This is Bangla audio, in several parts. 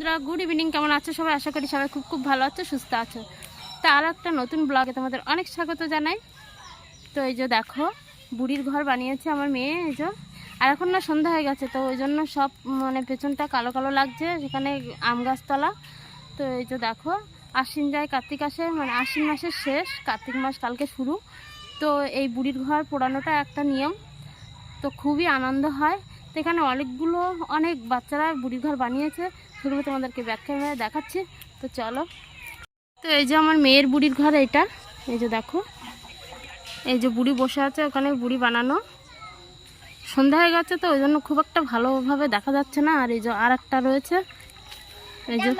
বন্ধুরা গুড ইভিনিং, কেমন আছো সবাই? আশা করি সবাই খুব খুব ভালো আছো, সুস্থ আছো। তা আর একটা নতুন ব্লগে তোমাদের অনেক স্বাগত জানাই। তো এই যে দেখো, বুড়ির ঘর বানিয়েছে আমার মেয়ে, এই যে। আর এখন না সন্ধ্যা হয়ে গেছে, তো ওই জন্য সব মানে পেছনটা কালো কালো লাগছে, সেখানে আম গাছতলা। তো এই যে দেখো, আশ্বিন যায় কার্তিক আসে মানে আশ্বিন মাসের শেষ, কার্তিক মাস কালকে শুরু। তো এই বুড়ির ঘর পোড়ানোটা একটা নিয়ম। তো খুবই আনন্দ হয়। তো এখানে অনেকগুলো, অনেক বাচ্চারা বুড়ির ঘর বানিয়েছে। সেগুলো তোমাদেরকে ব্যাখ্যা মেরে দেখাচ্ছি। তো চলো। তো এই যে আমার মেয়ের বুড়ির ঘর এটা। এই যে দেখো। এই যে বুড়ি বসে আছে ওখানে বুড়ি বানানো। সন্ধ্যা হয়ে গেছে তো ওই জন্য খুব একটা ভালোভাবে দেখা যাচ্ছে না। আর এই যে আর একটা রয়েছে। এই যে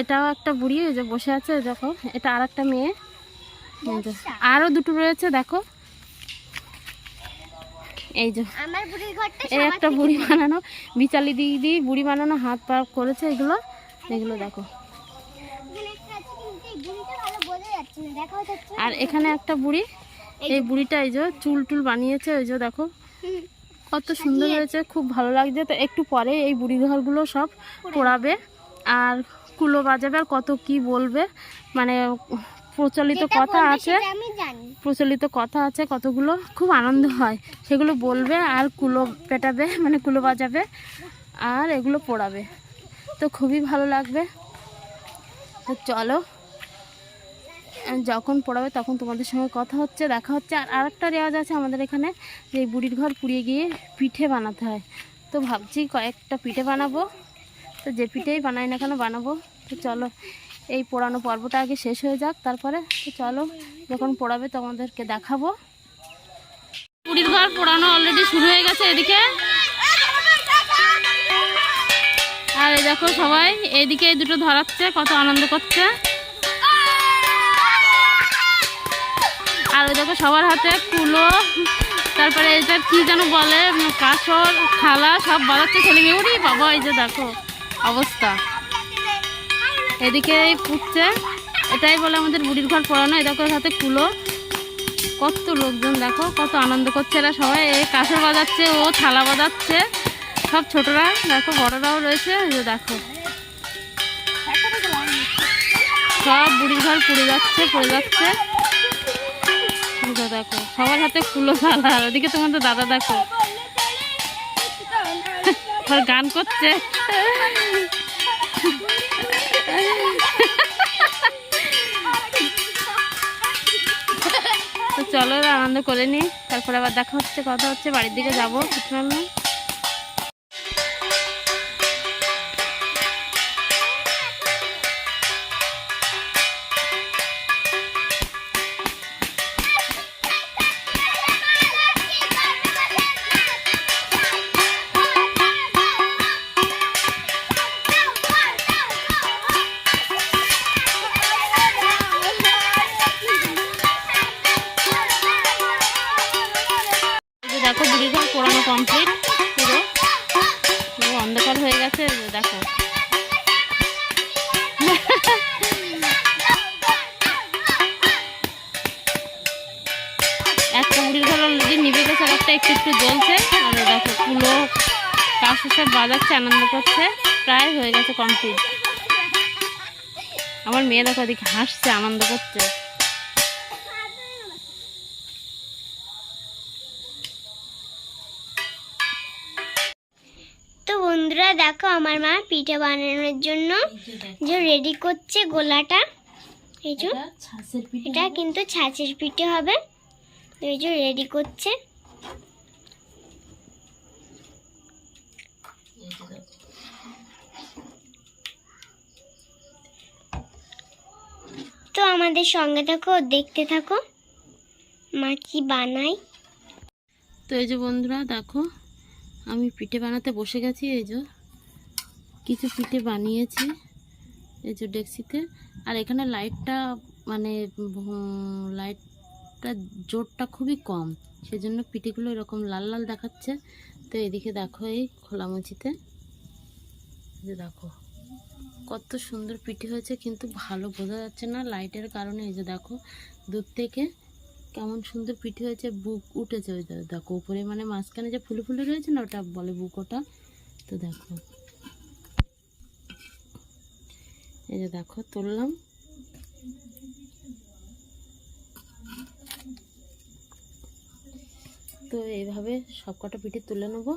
এটাও একটা বুড়ি এই যে বসে আছে দেখো। এটা আর একটা মেয়ে যে আরও দুটো রয়েছে দেখো। এই যে আমার বুড়ির ঘরটা এই একটা বুড়ি বানানো বিচালি দিয়ে দিয়ে বুড়ি বানানো হাত পা করেছে এগুলো। এগুলো দেখো। এই আর এখানে একটা বুড়ি এই বুড়িটা এই যে চুল টুল বানিয়েছে ওই যে দেখো। কত সুন্দর হয়েছে খুব ভালো লাগছে। তো একটু পরে এই বুড়ি ঘরগুলো সব পোড়াবে আর কুলো বাজাবে আর কত কি বলবে মানে প্রচলিত কথা আছে। প্রচলিত কথা আছে কতগুলো? খুব আনন্দ হয়। সেগুলো বলবে আর কুলো পেটাবে মানে কুলো বাজাবে আর এগুলো পড়াবে। তো খুবই ভালো লাগবে। তো চলো। যখন পড়াবে তখন তোমাদের সঙ্গে কথা হচ্ছে দেখা হচ্ছে। আর আরেকটা রেওয়াজ আছে আমাদের এখানে যে বুড়ির ঘর পুড়িয়ে গিয়ে পিঠে বানাতে হয়। তো ভাবছি কয়েকটা পিঠে বানাবো। তো যে পিঠেই বানাই না কেন বানাবো। তো চলো এই পোড়ানো পর্বটা আগে শেষ হয়ে যাক, তারপরে চলো যখন পোড়াবে তোমাদেরকে দেখাবো। পুরীর ঘর পোড়ানো অলরেডি শুরু হয়ে গেছে এদিকে। আর এই দেখো সবাই এইদিকে এই দুটো ধরাচ্ছে, কত আনন্দ করছে। আর ওই দেখো সবার হাতে কুলো, তারপরে এটা কি যেন বলে কাসর খালা সব বাজাচ্ছে ছেলে মেয়ে উড়ি বাবা, এই যে দেখো অবস্থা। এদিকে পুড়ছে এটাই বলে আমাদের বুড়ির ঘর পড়ানো এর হাতে কুলো কত লোকজন দেখো, কত আনন্দ করছে এরা সবাই। এই কাঁসর বাজাচ্ছে, ও থালা বাজাচ্ছে। সব ছোটরা, দেখো, বড়রাও রয়েছে দেখো। সব বুড়ির ঘর পুড়ে যাচ্ছে, পড়ে যাচ্ছে। দেখো, সবার হাতে কুলো থালা। ওদিকে তোমাদের দাদা দেখো গান করছে। আনন্দ করে নি। তারপরে আবার দেখা হচ্ছে কথা হচ্ছে বাড়ির দিকে যাব। কিছু না যে দেখো একটা ঘর অলরেডি গেছে একটা একটু একটু জ্বলছে। আর দেখো কুলো কাশু সব বাজাচ্ছে আনন্দ করছে। প্রায় হয়ে গেছে কমপ্লিট আমার মেয়ে দেখো ওদিকে হাসছে আনন্দ করছে তো বন্ধুরা দেখো আমার মা পিঠে বানানোর জন্য যে রেডি করছে গোলাটা। এই যে এটা কিন্তু ছাঁচের পিঠে হবে। এই যে রেডি করছে। তো আমাদের সঙ্গে থাকো দেখতে থাকো। মা কি বানাই তো এই যে বন্ধুরা দেখো আমি পিঠে বানাতে বসে গেছি এই যে। কিছু পিঠে বানিয়েছি এই যে ডেক্সিতে। আর এখানে লাইটটা মানে লাইটটা জোরটা খুবই কম, সেজন্য পিঠেগুলো এরকম লাল লাল দেখাচ্ছে। তো এদিকে দেখো এই খোলামুচিতে যে দেখো, কত সুন্দর পিঠে হয়েছে, কিন্তু ভালো বোঝা যাচ্ছে না লাইটের কারণে। এই যে দেখো, দূর থেকে কেমন সুন্দর পিঠে হয়েছে, বুক উঠেছে। ওই দেখো, উপরে মানে মাঝখানে যে ফুলে ফুলে রয়েছে না, ওটা বলে বুক ওটা। তো দেখো। এই যে দেখো, তুললাম। তো এইভাবে সব কটা পিঠে তুলে নেব।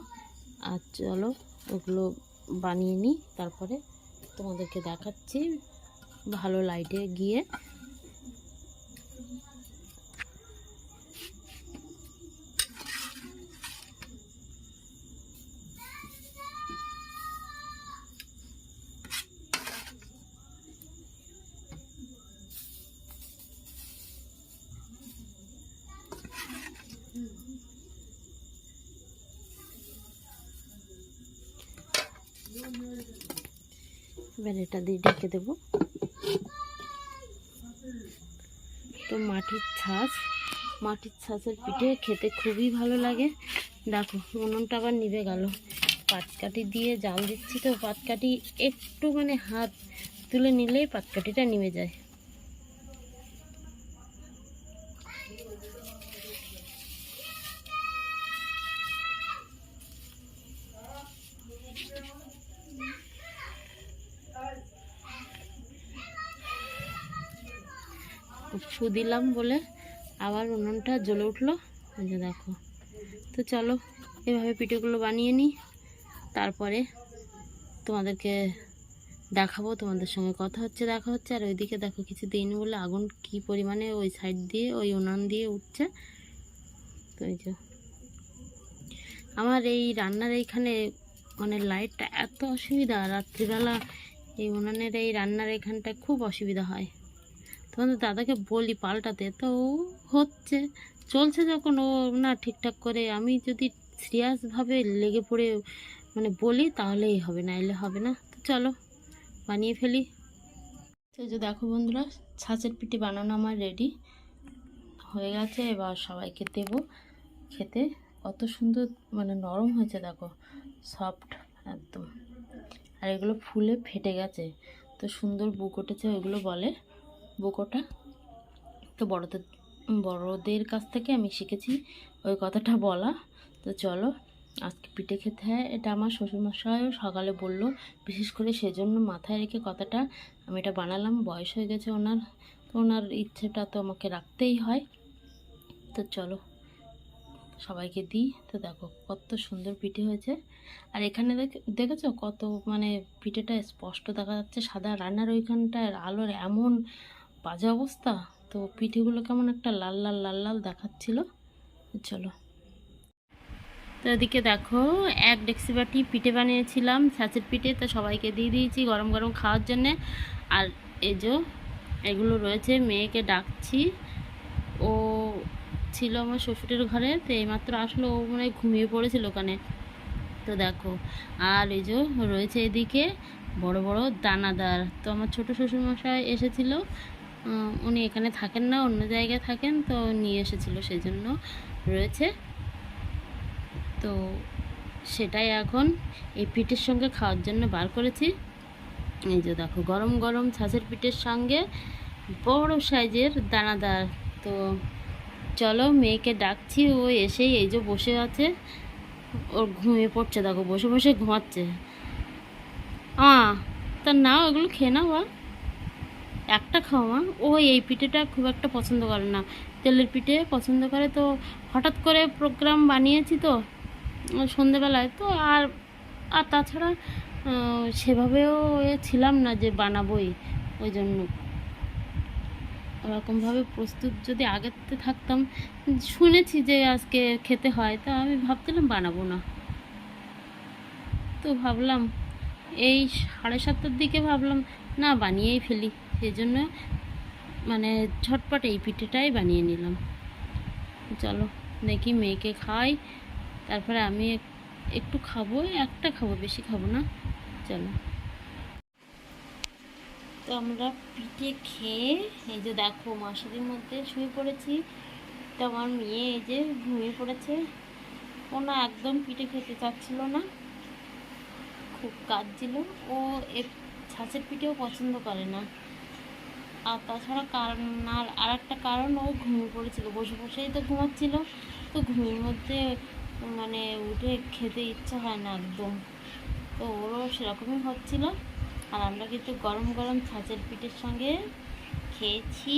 আর চলো, ওগুলো বানিয়ে নিই। তারপরে তোমাদেরকে দেখাচ্ছি ভালো লাইটে গিয়ে। এবার এটা দিয়ে ঢেকে দেব। তো মাটির ছাঁচ, মাটির ছাঁচের পিঠে খেতে খুবই ভালো লাগে। দেখো, উনুনটা আবার নিভে গেল। পাতকাঠি দিয়ে জাল দিচ্ছি তো পাতকাঠি একটু মানে হাত তুলে নিলেই পাতকাঠিটা নিভে যায়। ফু দিলাম বলে আবার উনুনটা জ্বলে উঠল। যে দেখো। তো চলো, এভাবে পিঠেগুলো বানিয়ে নিই। তারপরে তোমাদেরকে দেখাবো, তোমাদের সঙ্গে কথা হচ্ছে, দেখা হচ্ছে। আর ওইদিকে দেখো কিছু দিন বলে আগুন কি পরিমাণে ওই সাইড দিয়ে, ওই উনান দিয়ে উঠছে। তো এই যে। আমার এই রান্নার এইখানে মানে লাইটটা এত অসুবিধা। রাত্রিবেলা এই উনানের এই রান্নার এখানটা খুব অসুবিধা হয়। তোমাদের দাদাকে বলি, পাল্টাতে তো ও হচ্ছে। চলছে যখন ও না ঠিকঠাক করে। আমি যদি সিরিয়াসভাবে লেগে পড়ে মানে বলি, তাহলেই হবে না এলে হবে না। তো চলো, বানিয়ে ফেলি। তো যে দেখো বন্ধুরা, ছাঁচের পিঠে বানানো আমার রেডি। হয়ে গেছে, এবার সবাইকে দেব খেতে। কত সুন্দর মানে নরম হয়েছে, দেখো। সফট, একদম। আর এগুলো ফুলে ফেটে গেছে। তো সুন্দর বুক উঠেছে, ওইগুলো বলে। বুকোটা। তো বড়দের বড়দের কাছ থেকে আমি শিখেছি ওই কথাটা বলা। তো চলো, আজকে পিঠে খেতে হয়। এটা আমার শ্বশুরমশাইও সকালে বলল, বিশেষ করে সেজন্য মাথায় রেখে কথাটা আমি এটা বানালাম। বয়স হয়ে গেছে ওনার, তো ওনার ইচ্ছেটা তো আমাকে রাখতেই হয়। তো চলো, সবাইকে দিই। তো দেখো, কত সুন্দর পিঠে হয়েছে। আর এখানে দেখ- দেখেছ কত মানে পিঠেটা স্পষ্ট দেখা যাচ্ছে, সাদা রান্নার ওইখানটায় আলোর এমন বাজে অবস্থা। তো পিঠেগুলো কেমন একটা লাল লাল লাল লাল দেখাচ্ছিল। চলো। তো এদিকে দেখো, এক ডেক্সি বাটি পিঠে বানিয়েছিলাম ছাঁচের পিঠে, তো সবাইকে দিয়ে দিয়েছি গরম গরম খাওয়ার জন্যে। আর এই যে, এগুলো রয়েছে, মেয়েকে ডাকছি। ও ছিল আমার শ্বশুরের ঘরে, তো এইমাত্র আসলো, ও মানে ঘুমিয়ে পড়েছিল ওখানে। তো দেখো, আর এই যে, রয়েছে এদিকে বড় বড় দানাদার। তো আমার ছোট শ্বশুরমশাই এসেছিল উনি এখানে থাকেন না, অন্য জায়গায় থাকেন, তো নিয়ে এসেছিল সেই জন্য রয়েছে। তো সেটাই এখন এই পিঠের সঙ্গে খাওয়ার জন্য বার করেছি। এই যে দেখো, গরম গরম ছাঁচের পিঠের সঙ্গে বড় সাইজের দানাদার। তো চলো মেয়েকে ডাকছি, ও এসেই এই যে বসে আছে। ওর ঘুমিয়ে পড়ছে, দেখো বসে বসে ঘুমাচ্ছে। আ তা নাও এগুলো খেয়ে নাও বা একটা খাওয়া, ও এই পিঠেটা খুব একটা পছন্দ করে না। তেলের পিঠে পছন্দ করে, তো হঠাৎ করে প্রোগ্রাম বানিয়েছি তো, সন্ধেবেলায়, তো আর আর তাছাড়া সেভাবেও ছিলাম না যে বানাবোই ওই জন্য। ওরকমভাবে প্রস্তুত যদি থেকে থাকতাম, শুনেছি যে আজকে খেতে হয়, তা আমি ভাবছিলাম বানাবো না। তো ভাবলাম, এই সাড়ে সাতটার দিকে ভাবলাম, না বানিয়েই ফেলি। সেই জন্য মানে ঝটপট এই পিঠেটাই বানিয়ে নিলাম। চলো, দেখি মেয়েকে খাই। তারপরে আমি একটু খাব, একটা খাব, বেশি খাব না। চলো। তো আমরা পিঠে খেয়ে, এই যে দেখো মশারির মধ্যে শুয়ে পড়েছি। তো আমার মেয়ে এই যে ঘুমিয়ে পড়েছে। ও না একদম পিঠে খেতে চাচ্ছিল না। খুব কাঁদছিল। ও এ ছাঁচের পিঠেও পছন্দ করে না। আর তাছাড়া কারণ, আর আর একটা কারণ, ও ঘুমিয়ে পড়েছিল, বসে বসেই তো ঘুমাচ্ছিল। তো ঘুমের মধ্যে মানে উঠে খেতে ইচ্ছা হয় না একদম। তো ওরও সেরকমই হচ্ছিল। আর আমরা কিন্তু গরম গরম ছাঁচের পিঠের সঙ্গে খেয়েছি।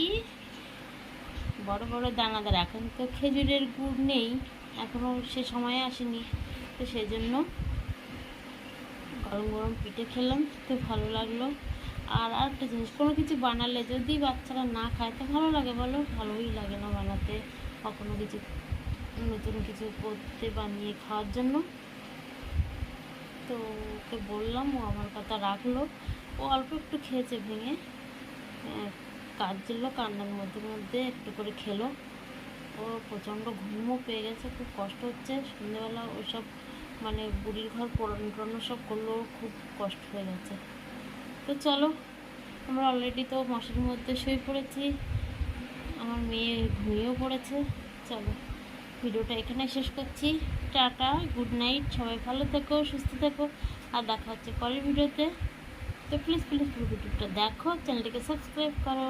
বড় বড় দানাদার, এখন তো খেজুরের গুড় নেই। এখনও সে সময় আসেনি। তো সেই জন্য গরম গরম পিঠে খেলাম তো ভালো লাগল। আর আরেকটা জিনিস, কোনো কিছু বানালে যদি বাচ্চারা না খায়, তো ভালো লাগে বলো? ভালোই লাগে না বানাতে। বা কোনো কিছু নতুন কিছু করতে বানিয়ে খাওয়ার জন্য। তো ওকে বললাম, ও আমার কথা রাখল। ও অল্প একটু খেয়েছে ভেঙে। কাঁদছিল কান্নার মধ্যে মধ্যে, একটু করে খেলো। ও প্রচণ্ড ঘুমও পেয়ে গেছে, খুব কষ্ট হচ্ছে। সন্ধ্যেবেলা ওইসব মানে বুড়ির ঘর পোড়ানো সব করলেও খুব কষ্ট হয়ে গেছে। তো চলো, আমরা অলরেডি তো মশারির মধ্যে শুয়ে পড়েছি। আমার মেয়ে ঘুমিয়েও পড়েছে। চলো, ভিডিওটা এখানে শেষ করছি। টাটা গুড নাইট সবাই ভালো থেকো, সুস্থ থেকো, আর দেখা হচ্ছে পরের ভিডিওতে। তো প্লিজ প্লিজ ভিডিওটা দেখো চ্যানেলটিকে সাবস্ক্রাইব করো।